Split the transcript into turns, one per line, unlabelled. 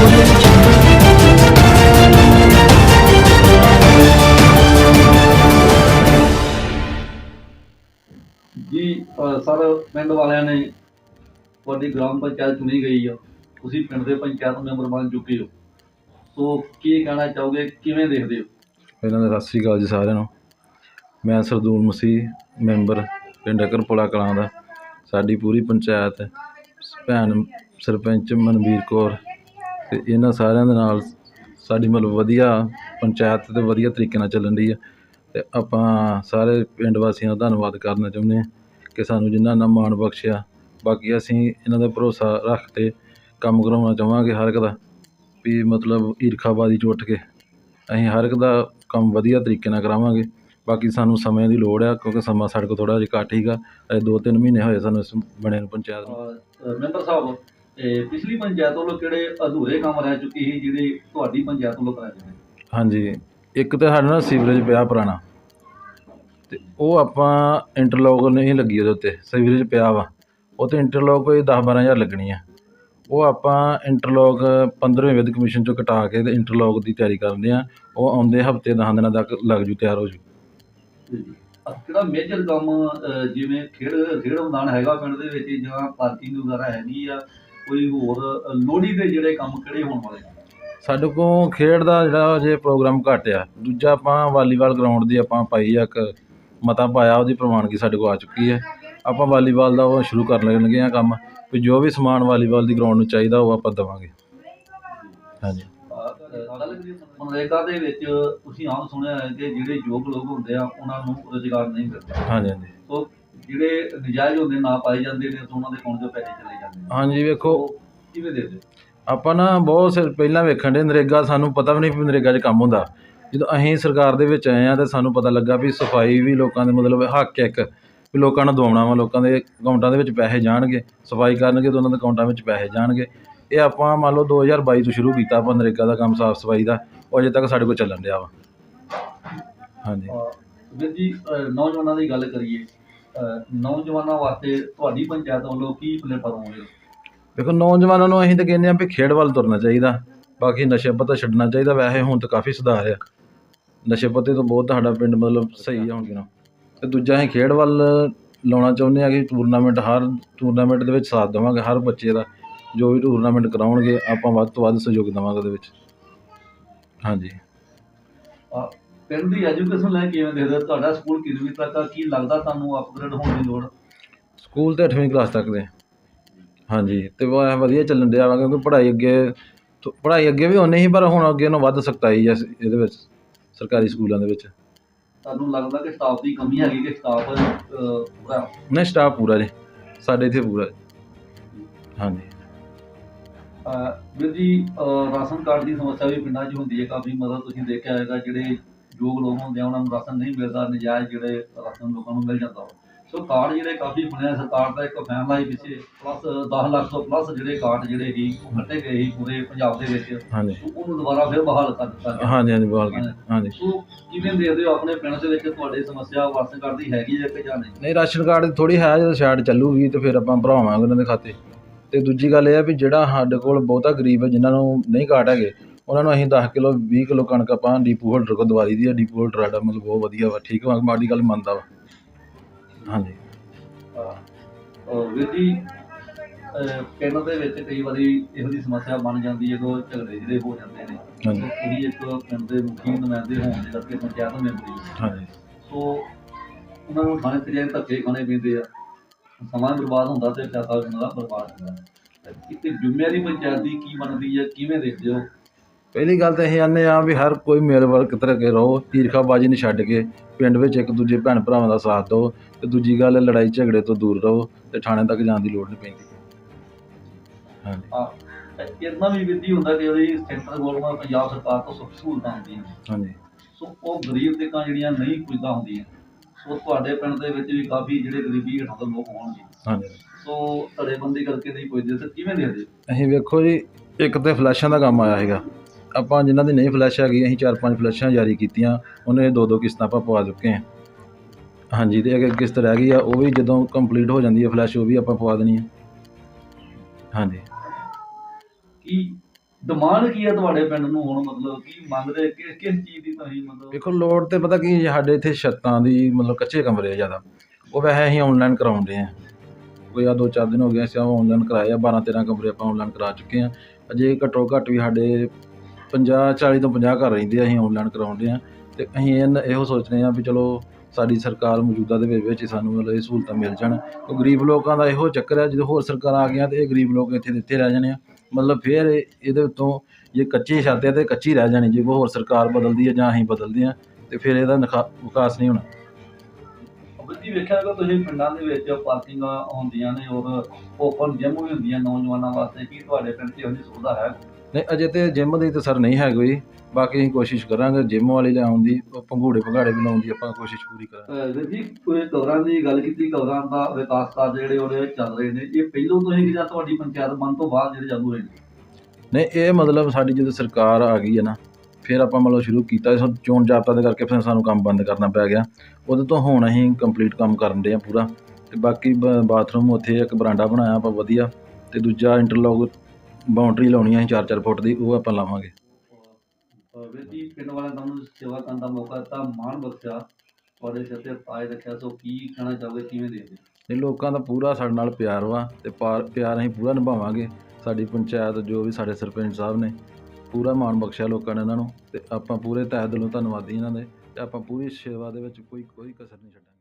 ਜੀ ਸਰ, ਪਿੰਡ ਵਾਲਿਆਂ ਨੇ ਤੁਹਾਡੀ ਗ੍ਰਾਮ ਪੰਚਾਇਤ ਚੁਣੀ ਗਈ ਆ। ਤੁਸੀਂ ਪਿੰਡ ਦੇ ਪੰਚਾਇਤ ਮੈਂਬਰ ਬਣ ਚੁੱਕੇ ਹੋ। ਸੋ, ਕੀ ਕਹਿਣਾ ਚਾਹੋਗੇ? ਕਿਵੇਂ ਦੇਖਦੇ ਹੋ?
ਪਹਿਲਾਂ ਤਾਂ ਸਤਿ ਸ੍ਰੀ ਅਕਾਲ ਜੀ ਸਾਰਿਆਂ ਨੂੰ। ਮੈਂ ਸਰਦੂਲ ਮਸੀਹ, ਮੈਂਬਰ ਪਿੰਡ ਅਕਰਪੁਲਾ ਕਲਾਂ ਦਾ। ਸਾਡੀ ਪੂਰੀ ਪੰਚਾਇਤ, ਭੈਣ ਸਰਪੰਚ ਮਨਵੀਰ ਕੌਰ ਅਤੇ ਇਹਨਾਂ ਸਾਰਿਆਂ ਦੇ ਨਾਲ ਸਾਡੀ ਮਤਲਬ ਵਧੀਆ ਪੰਚਾਇਤ ਅਤੇ ਵਧੀਆ ਤਰੀਕੇ ਨਾਲ ਚੱਲਣ ਦੀ ਆ। ਅਤੇ ਆਪਾਂ ਸਾਰੇ ਪਿੰਡ ਵਾਸੀਆਂ ਦਾ ਧੰਨਵਾਦ ਕਰਨਾ ਚਾਹੁੰਦੇ ਹਾਂ ਕਿ ਸਾਨੂੰ ਜਿੰਨਾ ਇੰਨਾ ਮਾਣ ਬਖਸ਼ਿਆ। ਬਾਕੀ ਅਸੀਂ ਇਹਨਾਂ ਦਾ ਭਰੋਸਾ ਰੱਖ ਕੇ ਕੰਮ ਕਰਵਾਉਣਾ ਚਾਹਵਾਂਗੇ ਹਰ ਇੱਕ ਦਾ ਵੀ ਮਤਲਬ ਈਰਖਾਬਾਜ਼ੀ ਚ ਉੱਠ ਕੇ ਅਸੀਂ ਹਰ ਇੱਕ ਦਾ ਕੰਮ ਵਧੀਆ ਤਰੀਕੇ ਨਾਲ ਕਰਾਵਾਂਗੇ। ਬਾਕੀ ਸਾਨੂੰ ਸਮੇਂ ਦੀ ਲੋੜ ਆ ਕਿਉਂਕਿ ਸਮਾਂ ਸਾਡੇ ਕੋਲ ਥੋੜ੍ਹਾ ਜਿਹਾ ਘੱਟ ਹੀਗਾ। ਅਜੇ ਦੋ ਤਿੰਨ ਮਹੀਨੇ ਹੋਏ ਸਾਨੂੰ ਇਸ ਬਣੇ ਨੂੰ ਪੰਚਾਇਤ ਨੂੰ।
ਮੈਂਬਰ ਸਾਹਿਬ। ਇਹ ਪਿਛਲੀ ਪੰਚਾਇਤ ਵੱਲੋਂ ਕਿਹੜੇ ਅਧੂਰੇ ਕੰਮ ਰਹਿ ਚੁੱਕੇ ਸੀ ਜਿਹੜੇ ਤੁਹਾਡੀ ਪੰਚਾਇਤ ਵੱਲੋਂ ਕਰਾਏ ਜਾਂਦੇ
ਹਾਂਜੀ ਇੱਕ ਤਾਂ ਸਾਡਾ ਨਾ ਸੀਵਰੇਜ ਪਿਆ ਪੁਰਾਣਾ ਤੇ ਉਹ ਆਪਾਂ ਇੰਟਰਲੋਕ ਨਹੀਂ ਲੱਗੀ ਉਹਦੇ ਉੱਤੇ ਸੀਵਰੇਜ ਪਿਆ ਵਾ। ਉਹ ਤੇ ਇੰਟਰਲੋਕ ਕੋਈ 10 12000 ਲੱਗਣੀ ਆ। ਉਹ ਆਪਾਂ ਇੰਟਰਲੋਕ 15ਵੇਂ ਵਿਧ ਕਮਿਸ਼ਨ ਚੋਂ ਕਟਾ ਕੇ ਤੇ ਇੰਟਰਲੋਕ ਦੀ ਤਿਆਰੀ ਕਰਦੇ ਆ। ਉਹ ਆਉਂਦੇ ਹਫ਼ਤੇ 10 ਦਿਨਾਂ ਤੱਕ ਲੱਗ ਜੂ ਤਿਆਰ ਹੋ ਜੂ।
ਕਿਹੜਾ ਮੇਜਰ ਕੰਮ ਜਿਵੇਂ ਖੇਡ ਖੇਡ ਮੈਦਾਨ ਹੈਗਾ ਪਿੰਡ ਦੇ ਵਿੱਚ ਜਾਂ ਪਾਰਕਿੰਗ ਵਗੈਰਾ ਹੈਗੀ ਆ? ਕੋਈ ਹੋਰ ਲੋਹੜੀ ਦੇ ਜਿਹੜੇ ਕੰਮ ਕਿਹੜੇ ਹੋਣ ਵਾਲੇ?
ਸਾਡੇ ਕੋਲ ਖੇਡ ਦਾ ਜਿਹੜਾ ਜੇ ਪ੍ਰੋਗਰਾਮ ਘੱਟ ਆ। ਦੂਜਾ ਆਪਾਂ ਵਾਲੀਬਾਲ ਗਰਾਊਂਡ ਦੀ ਆਪਾਂ ਪਾਈ ਆ ਇੱਕ ਮਤਾ ਪਾਇਆ ਉਹਦੀ ਪ੍ਰਵਾਨਗੀ ਸਾਡੇ ਕੋਲ ਆ ਚੁੱਕੀ ਹੈ। ਆਪਾਂ ਵਾਲੀਬਾਲ ਦਾ ਉਹ ਸ਼ੁਰੂ ਕਰਨ ਲੱਗੇ ਆ ਕੰਮ ਵੀ ਜੋ ਵੀ ਸਮਾਨ ਵਾਲੀਬਾਲ ਦੀ ਗਰਾਊਂਡ ਨੂੰ ਚਾਹੀਦਾ ਉਹ ਆਪਾਂ ਦੇਵਾਂਗੇ। ਹਾਂਜੀ।
ਮਨਰੇਗਾ ਦੇ ਵਿੱਚ ਤੁਸੀਂ ਆਮ ਸੁਣਿਆ ਹੈ ਕਿ ਜਿਹੜੇ ਯੋਗ ਲੋਕ ਹੁੰਦੇ ਆ ਉਹਨਾਂ ਨੂੰ ਰੁਜ਼ਗਾਰ ਨਹੀਂ ਮਿਲਦਾ।
ਹਾਂਜੀ ਹਾਂਜੀ।
ਸੋ ਜਿਹੜੇ ਨਜਾਇਜ਼ ਹੁੰਦੇ ਨਾ ਪਾਏ ਜਾਂਦੇ ਨੇ ਤਾਂ ਉਹਨਾਂ ਦੇ ਅਕਾਊਂਟ 'ਚੋਂ ਪੈਸੇ ਚਲੇ ਜਾਂਦੇ ਨੇ।
ਹਾਂਜੀ ਵੇਖੋ।
ਉਹ ਕਿਵੇਂ ਦੇਖਦੇ ਹੋ?
ਆਪਾਂ ਨਾ ਬਹੁਤ ਸਿਰ ਪਹਿਲਾਂ ਵੇਖਣ ਦੇ ਨਰੇਗਾ ਸਾਨੂੰ ਪਤਾ ਵੀ ਨਹੀਂ ਵੀ ਨਰੇਗਾ 'ਚ ਕੰਮ ਹੁੰਦਾ। ਜਦੋਂ ਅਸੀਂ ਸਰਕਾਰ ਦੇ ਵਿੱਚ ਆਏ ਆ ਤੇ ਸਾਨੂੰ ਪਤਾ ਲੱਗਾ ਵੀ ਸਫ਼ਾਈ ਵੀ ਲੋਕਾਂ ਦੇ ਮਤਲਬ ਹੱਕ ਹੈ ਇੱਕ ਵੀ ਲੋਕਾਂ ਨੂੰ ਦਵਾਉਣਾ ਵਾ ਲੋਕਾਂ ਦੇ ਅਕਾਊਂਟਾਂ ਦੇ ਵਿੱਚ ਪੈਸੇ ਜਾਣਗੇ ਸਫ਼ਾਈ ਕਰਨਗੇ ਤਾਂ ਉਹਨਾਂ ਦੇ ਅਕਾਊਂਟਾਂ ਵਿੱਚ ਪੈਸੇ ਜਾਣਗੇ। ਇਹ ਆਪਾਂ ਮੰਨ ਲਓ 2022 ਤੋਂ ਸ਼ੁਰੂ ਕੀਤਾ ਆਪਾਂ ਨਰੇਗਾ ਦਾ ਕੰਮ ਸਾਫ਼ ਸਫ਼ਾਈ ਦਾ ਉਹ ਅਜੇ ਤੱਕ ਸਾਡੇ ਕੋਲ ਚੱਲਣ ਡਿਆ ਵਾ। ਹਾਂਜੀ।
ਵੀਰ ਜੀ ਨੌਜਵਾਨਾਂ ਦੀ ਗੱਲ ਕਰੀਏ ਨੌਜਵਾਨਾਂ ਵਾਸਤੇ ਤੁਹਾਡੀ ਪੰਚਾਇਤ ਵੱਲੋਂ ਕੀ ਪਲੇਟਫਾਰਮ ਹੋਵੇ
ਵੇਖੋ ਨੌਜਵਾਨਾਂ ਨੂੰ ਅਸੀਂ ਤਾਂ ਕਹਿੰਦੇ ਆ ਵੀ ਖੇਡ ਵੱਲ ਤੁਰਨਾ ਚਾਹੀਦਾ। ਬਾਕੀ ਨਸ਼ੇ ਪੱਤਾ ਛੱਡਣਾ ਚਾਹੀਦਾ। ਵੈਸੇ ਹੁਣ ਤਾਂ ਕਾਫੀ ਸੁਧਾਰ ਆ। ਨਸ਼ੇ ਪੱਤੇ ਤੋਂ ਬਹੁਤ ਸਾਡਾ ਪਿੰਡ ਮਤਲਬ ਸਹੀ ਆ ਹੁਣ ਕਿਨਾਂ ਤੇ ਦੂਜਾ ਅਸੀਂ ਖੇਡ ਵੱਲ ਲਾਉਣਾ ਚਾਹੁੰਦੇ ਆ ਕਿ ਟੂਰਨਾਮੈਂਟ ਹਰ ਟੂਰਨਾਮੈਂਟ ਦੇ ਵਿੱਚ ਸਾਥ ਦੇਵਾਂਗੇ ਹਰ ਬੱਚੇ ਦਾ। ਜੋ ਵੀ ਟੂਰਨਾਮੈਂਟ ਕਰਾਉਣਗੇ ਆਪਾਂ ਵੱਧ ਤੋਂ ਵੱਧ ਸਹਿਯੋਗ ਦੇਵਾਂਗੇ ਉਹਦੇ ਵਿੱਚ। ਹਾਂਜੀ।
ਪਿੰਡ ਦੀ ਐਜੂਕੇਸ਼ਨ ਲੈ ਕੇ ਕਿਵੇਂ ਦੇਖਦੇ ਹੋ? ਤੁਹਾਡਾ ਸਕੂਲ ਕਿੰਨਵੀਂ ਤੱਕ ਆ ਕੀ ਲੱਗਦਾ ਤੁਹਾਨੂੰ ਅਪਗ੍ਰੇਡ ਹੋਣ ਦੀ ਲੋੜ?
ਸਕੂਲ ਤੇ 8ਵੀਂ ਕਲਾਸ ਤੱਕ ਦੇ। ਹਾਂਜੀ ਤੇ ਵਾ- ਵਧੀਆ ਚੱਲਣ ਡਿਆ ਵਾ ਕਿਉਂਕਿ ਪੜ੍ਹਾਈ ਅੱਗੇ ਥੋ- ਪੜ੍ਹਾਈ ਅੱਗੇ ਵੀ ਹੋਣੀ ਸੀ ਪਰ ਹੁਣ ਅੱਗੇ ਨੂੰ ਵੱਧ ਸਖਤਾਈ ਇਸ- ਇਹਦੇ ਵਿੱਚ ਸਰਕਾਰੀ ਸਕੂਲਾਂ ਦੇ ਵਿੱਚ।
ਤੁਹਾਨੂੰ ਲੱਗਦਾ ਕਿ ਸਟਾਫ ਦੀ ਕਮੀ ਹੈਗੀ ਕਿ ਸਟਾਫ ਪੂਰਾ?
ਨਹੀਂ ਸਟਾਫ ਪੂਰਾ ਜੀ। ਸਾਡੇ ਇੱਥੇ ਪੂਰਾ। ਜੀ। ਹਾਂਜੀ।
ਅਹ ਵੀਰ ਜੀ ਅਹ ਰਾਸ਼ਨ ਕਾਰਡ ਦੀ ਸਮੱਸਿਆ ਵੀ ਪਿੰਡਾਂ 'ਚ ਹੁੰਦੀ ਹੈ ਕਾਫੀ ਮਤਲਬ ਤੁਸੀਂ ਦੇਖਿਆ ਹੋਏਗਾ ਜਿਹੜੇ ਯੋਗ ਲੋਕ ਹੁੰਦੇ ਆ ਉਹਨਾਂ ਨੂੰ ਰਾਸ਼ਨ ਨਹੀਂ ਮਿਲਦਾ ਨਜਾਇਜ਼ ਜਿਹੜੇ ਰਾਸ਼ਨ ਲੋਕਾਂ ਨੂੰ ਮਿਲ ਜਾਂਦਾ। ਸੋ ਕਾਰਡ ਜਿਹੜੇ ਕਾਫੀ ਬਣਿਆ ਸਰਕਾਰ ਦਾ ਇੱਕ ਫੈਸਲਾ ਹੀ ਪਿੱਛੇ ਪਲੱਸ 10 ਲੱਖ ਤੋਂ ਪਲੱਸ ਜਿਹੜੇ ਕਾਰਡ ਜਿਹੜੇ ਉਹ ਕੱਢੇ ਗਏ ਸੀ ਪੂਰੇ ਪੰਜਾਬ ਦੇ ਵਿੱਚ। ਉਹਨੂੰ ਦੁਬਾਰਾ ਫਿਰ ਬਹਾਲ ਕਰ ਦਿੱਤਾ ਗਿਆ।
ਹਾਂਜੀ ਹਾਂਜੀ ਬਹਾਲ ਕੀਤਾ। ਹਾਂਜੀ।
ਸੋ ਕਿਵੇਂ ਦੇਖਦੇ ਹੋ ਆਪਣੇ ਪਿੰਡ ਦੇ ਵਿੱਚ ਤੁਹਾਡੀ ਸਮੱਸਿਆ ਰਾਸ਼ਨ ਕਾਰਡ ਦੀ ਹੈਗੀ ਹੈ ਕਿ ਜਾਂ ਨਹੀਂ?
ਨਹੀਂ ਰਾਸ਼ਨ ਕਾਰਡ ਥੋੜੀ ਹੈ ਜਦੋਂ ਸ਼ਾਇਦ ਚੱਲੂਗੀ ਤੇ ਫਿਰ ਆਪਾਂ ਭਰਾਵਾਂਗੇ ਉਹਨਾਂ ਦੇ ਖਾਤੇ। ਤੇ ਦੂਜੀ ਗੱਲ ਇਹ ਆ ਵੀ ਜਿਹੜਾ ਸਾਡੇ ਕੋਲ ਬਹੁਤਾ ਗਰੀਬ ਹੈ ਜਿਨ੍ਹਾਂ ਨੂੰ ਨਹੀਂ ਕਾਰਡ ਹੈਗੇ ਉਹਨਾਂ ਨੂੰ ਅਸੀਂ 10 ਕਿਲੋ 20 ਕਿਲੋ ਕਣਕ ਆਪਾਂ ਡੀਪੂ ਹੋਲਡਰ ਕੋਲ ਦਵਾਈ ਦੀ ਹੈ ਡੀਪੂ ਹੋਲਡਰ ਸਾਡਾ ਮਤਲਬ ਬਹੁਤ ਵਧੀਆ ਵਾ ਠੀਕ ਵਾ ਮਾੜੀ ਗੱਲ ਮੰਨਦਾ ਵਾ। ਹਾਂਜੀ।
ਵੀਰ ਜੀ ਅਹ ਪਿੰਡ ਦੇ ਵਿੱਚ ਕਈ ਵਾਰੀ ਇਹੋ ਜਿਹੀ ਸਮੱਸਿਆ ਬਣ ਜਾਂਦੀ ਹੈ ਝਗੜੇ ਜਿਹੜੇ ਹੋ ਜਾਂਦੇ ਨੇ।
ਹਾਂਜੀ।
ਤੁਸੀਂ ਇੱਕ ਪਿੰਡ ਦੇ ਮੁਖੀ ਨੁਮਾਇੰਦੇ ਹੋਣ ਦੇ ਕਰਕੇ ਪੰਚਾਇਤ ਮੈਂਬਰੀ
ਹਾਂਜੀ।
ਸੋ ਉਹਨਾਂ ਨੂੰ ਥਾਣੇ ਤੇ ਧੱਕੇ ਖਾਣੇ ਪੈਂਦੇ ਆ ਸਮਾਂ ਬਰਬਾਦ ਹੁੰਦਾ ਤੇ ਪੈਸਾ ਉਹਨਾਂ ਦਾ ਬਰਬਾਦ ਹੁੰਦਾ। ਇੱਕ ਜ਼ਿੰਮੇਵਾਰੀ ਪੰਚਾਇਤ ਦੀ ਕੀ ਬਣਦੀ ਹੈ ਕਿਵੇਂ ਦੇਖਦੇ ਹੋ?
ਪਹਿਲੀ ਗੱਲ ਤਾਂ ਇਹ ਆਨੇ ਆ ਵੀ ਹਰ ਕੋਈ ਮੇਲ ਵਰਗ ਤਰ੍ਹਾਂ ਕੇ ਰਹੋ ਈਰਖਾਬਾਜ਼ੀ ਨੂੰ ਛੱਡ ਕੇ ਪਿੰਡ ਵਿੱਚ ਇੱਕ ਦੂਜੇ ਭੈਣ ਭਰਾਵਾਂ ਦਾ ਸਾਥ ਦਿਓ ਤੇ ਦੂਜੀ ਗੱਲ ਲੜਾਈ ਝਗੜੇ ਤੋਂ ਦੂਰ ਰਹੋ ਤੇ ਥਾਣੇ ਤੱਕ ਜਾਣ ਦੀ ਲੋੜ ਨਹੀਂ ਪੈਂਦੀ। ਹਾਂਜੀ।
ਆ ਇਤਨਾ ਵੀ ਵਿਧੀ ਹੁੰਦਾ ਕਿ ਉਹਦੀ ਸੈਂਟਰ ਗਵਰਨਮੈਂਟ ਪੰਜਾਬ ਸਰਕਾਰ ਤੋਂ ਸਹੂਲਤਾਂ ਹੁੰਦੀਆਂ
ਹਾਂਜੀ।
ਸੋ ਉਹ ਗਰੀਬ ਤੇ ਕਾਂ ਜਿਹੜੀਆਂ ਨਹੀਂ ਪੁੱਜਦਾ ਹੁੰਦੀਆਂ। ਸੋ ਤੁਹਾਡੇ ਪਿੰਡ ਦੇ ਵਿੱਚ ਵੀ ਕਾਫੀ ਜਿਹੜੇ ਗਰੀਬੀ ਹੇਠਾਂ ਦੇ ਲੋਕ ਹੋਣਗੇ।
ਹਾਂਜੀ।
ਸੋ ਧੜੇਬੰਦੀ ਕਰਕੇ ਨਹੀਂ ਪੁੱਜਦੇ ਤੇ ਕਿਵੇਂ ਦੇਖਦੇ ਹੋ?
ਅਸੀਂ ਵੇਖੋ ਜੀ ਇੱਕ ਤੇ ਫਲੈਸ਼ਾਂ ਦਾ ਕੰਮ ਆਇਆ ਹੈਗਾ। ਆਪਾਂ ਜਿਨ੍ਹਾਂ ਦੀ ਨਹੀਂ ਫਲੈਸ਼ ਹੈਗੀ ਅਸੀਂ ਚਾਰ ਪੰਜ ਫਲੈਸ਼ਾਂ ਜਾਰੀ ਕੀਤੀਆਂ ਉਹਨੇ ਦੋ ਦੋ ਕਿਸ਼ਤਾਂ ਆਪਾਂ ਪਵਾ ਚੁੱਕੇ ਹਾਂ। ਹਾਂਜੀ ਤੇ ਅਗਰ ਕਿਸ਼ਤ ਰਹਿ ਗਈ ਆ ਉਹ ਵੀ ਜਦੋਂ ਕੰਪਲੀਟ ਹੋ ਜਾਂਦੀ ਹੈ ਫਲੈਸ਼ ਉਹ ਵੀ ਆਪਾਂ ਪਵਾ ਦੇਣੀ ਹੈ ਹਾਂਜੀ।
ਕੀ ਡਿਮਾਂਡ ਕੀ ਹੈ ਤੁਹਾਡੇ ਪਿੰਡ ਨੂੰ ਹੁਣ ਮਤਲਬ ਕੀ ਮੰਗਦੇ ਕਿਸ ਕਿਸ ਚੀਜ਼ ਦੀ ਤੁਸੀਂ ਮਤਲਬ?
ਵੇਖੋ ਲੋੜ ਤੇ ਪਤਾ ਕੀ ਸਾਡੇ ਇੱਥੇ ਛੱਤਾਂ ਦੀ ਮਤਲਬ ਕੱਚੇ ਕਮਰੇ ਆ ਜ਼ਿਆਦਾ। ਉਹ ਵੈਸੇ ਅਸੀਂ ਆਨਲਾਈਨ ਕਰਾਉਂਦੇ ਆ ਕੋਈ ਆ ਦੋ ਚਾਰ ਦਿਨ ਹੋ ਗਏ ਅਸੀਂ ਆਨਲਾਈਨ ਕਰਾਏ ਆ 12 13 ਕਮਰੇ ਆਪਾਂ ਆਨਲਾਈਨ ਕਰਾ ਚੁੱਕੇ ਆ ਅਜੇ ਘੱਟੋ ਘੱਟ ਵੀ ਸਾਡੇ 50 40 ਤੋਂ 50 ਘਰ ਰਹਿੰਦੇ ਆ, ਅਸੀਂ ਆਨਲਾਈਨ ਕਰਵਾਉਂਦੇ ਆ। ਅਤੇ ਅਸੀਂ ਇਹ ਇਹੋ ਸੋਚਦੇ ਹਾਂ ਵੀ ਚਲੋ ਸਾਡੀ ਸਰਕਾਰ ਮੌਜੂਦਾ ਦੇ ਵਿੱਚ ਸਾਨੂੰ ਮਤਲਬ ਇਹ ਸਹੂਲਤਾਂ ਮਿਲ ਜਾਣ। ਉਹ ਗਰੀਬ ਲੋਕਾਂ ਦਾ ਇਹੋ ਚੱਕਰ ਹੈ ਜਦੋਂ ਹੋਰ ਸਰਕਾਰਾਂ ਆ ਗਈਆਂ ਤੇ ਇਹ ਗਰੀਬ ਲੋਕ ਇੱਥੇ ਇੱਥੇ ਰਹਿ ਜਾਣੇ ਆ। ਮਤਲਬ ਫਿਰ ਇਹ- ਇਹਦੇ ਉੱਤੋਂ ਜੇ ਕੱਚੀ ਛੱਤ ਹੈ ਤਾਂ ਕੱਚੀ ਰਹਿ ਜਾਣੀ, ਜੇ ਹੋਰ ਸਰਕਾਰ ਬਦਲਦੀ ਹੈ ਜਾਂ ਅਸੀਂ ਬਦਲਦੇ ਹਾਂ ਅਤੇ ਫਿਰ ਇਹਦਾ ਨਿਖਾ- ਵਿਕਾਸ ਨਹੀਂ ਹੋਣਾ।
ਜੀ, ਵੇਖਿਆ ਕਿ ਤੁਸੀਂ ਪਿੰਡਾਂ ਦੇ ਵਿੱਚ ਪਾਰਕਿੰਗਾਂ ਹੁੰਦੀਆਂ ਨੇ ਔਰ ਓਪਨ ਜਿਮ ਵੀ ਹੁੰਦੀਆਂ ਨੌਜਵਾਨਾਂ ਵਾਸਤੇ, ਕੀ ਤੁਹਾਡੇ ਪਿੰਡ 'ਚ ਇਹੋ ਜਿਹੀ ਸੁਵਿਧਾ ਹੈ?
ਨਹੀਂ ਅਜੇ ਤੇ ਜਿਮ ਦੀ ਤਾਂ ਸਰ ਨਹੀਂ ਹੈ ਕੋਈ। ਬਾਕੀ ਅਸੀਂ ਕੋਸ਼ਿਸ਼ ਕਰਾਂਗੇ ਜਿਮ ਵਾਲੀ ਲਿਆਉਣ ਦੀ ਉਹ ਭੰਗਾੜੇ ਵੀ ਲਾਉਣ ਦੀ ਆਪਾਂ ਕੋਸ਼ਿਸ਼ ਪੂਰੀ ਕਰਾਂਗੇ।
ਵੀਰ ਜੀ ਕੋਈ ਕਵਰਾਂ ਦੀ ਗੱਲ ਕੀਤੀ ਕਵਰਾਂ ਦਾ ਵਿਕਾਸ ਕਾਰਜ ਜਿਹੜੇ ਉਹਦੇ ਚੱਲ ਰਹੇ ਨੇ ਇਹ ਪਹਿਲੋਂ ਤੋਂ ਹੀ ਕਿ ਜਾਂ ਤੁਹਾਡੀ ਪੰਚਾਇਤ ਬਣ ਤੋਂ ਬਾਅਦ ਜਿਹੜੇ ਚਾਲੂ ਹੋਏ ਨੇ?
ਨਹੀਂ ਇਹ ਮਤਲਬ ਸਾਡੀ ਜਦੋਂ ਸਰਕਾਰ ਆ ਗਈ ਹੈ ਨਾ ਫਿਰ ਆਪਾਂ ਮਤਲਬ ਸ਼ੁਰੂ ਕੀਤਾ ਚੋਣ ਜਾਬਤਾ ਦੇ ਕਰਕੇ ਫਿਰ ਸਾਨੂੰ ਕੰਮ ਬੰਦ ਕਰਨਾ ਪੈ ਗਿਆ। ਉਦੋਂ ਤੋਂ ਹੁਣ ਅਸੀਂ ਕੰਪਲੀਟ ਕੰਮ ਕਰਨ ਦੇ ਆ ਪੂਰਾ। ਤੇ ਬਾਕੀ ਬਾਥਰੂਮ ਉੱਥੇ ਇੱਕ ਬਰਾਂਡਾ ਬਣਾਇਆ ਆਪਾਂ ਵਧੀਆ। ਤੇ ਦੂਜਾ ਇੰਟਰਲੌਕ ਬਾਉਂਡਰੀ ਲਾਉਣੀ ਆ 4-4 ਫੁੱਟ ਦੀ ਉਹ ਆਪਾਂ ਲਾਵਾਂਗੇ।
ਅਹ ਵੀਰ ਜੀ ਪਿੰਡ ਵਾਲਿਆਂ ਤੁਹਾਨੂੰ ਸੇਵਾ ਕਰਨ ਦਾ ਮੌਕਾ ਦਿੱਤਾ ਮਾਣ ਬਖਸ਼ਿਆ। ਤੇ ਤਾਜ ਰੱਖਿਆ ਸੋ ਕੀ ਕਹਿਣਾ ਚਾਹੋਗੇ ਕਿਵੇਂ
ਇਹ ਲੋਕਾਂ ਦਾ ਪੂਰਾ ਸਾਡੇ ਨਾਲ ਪਿਆਰ ਵਾ ਤੇ ਪਿਆਰ ਅਸੀਂ ਪੂਰਾ ਨਿਭਾਵਾਂਗੇ। ਸਾਡੀ ਪੰਚਾਇਤ ਜੋ ਵੀ ਸਾਡੇ ਸਰਪੰਚ ਸਾਹਿਬ ਨੇ ਪੂਰਾ ਮਾਣ ਬਖਸ਼ਿਆ ਲੋਕਾਂ ਨੇ ਇਹਨਾਂ ਨੂੰ ਤੇ ਆਪਾਂ ਪੂਰੇ ਤਹਿ ਦਿਲੋਂ ਧੰਨਵਾਦੀ ਇਹਨਾਂ ਦੇ ਤੇ ਆਪਾਂ ਪੂਰੀ ਸੇਵਾ ਦੇ ਵਿੱਚ ਕੋਈ ਕੋਈ ਕਸਰ ਨਹੀਂ ਛੱਡਾਂਗੇ।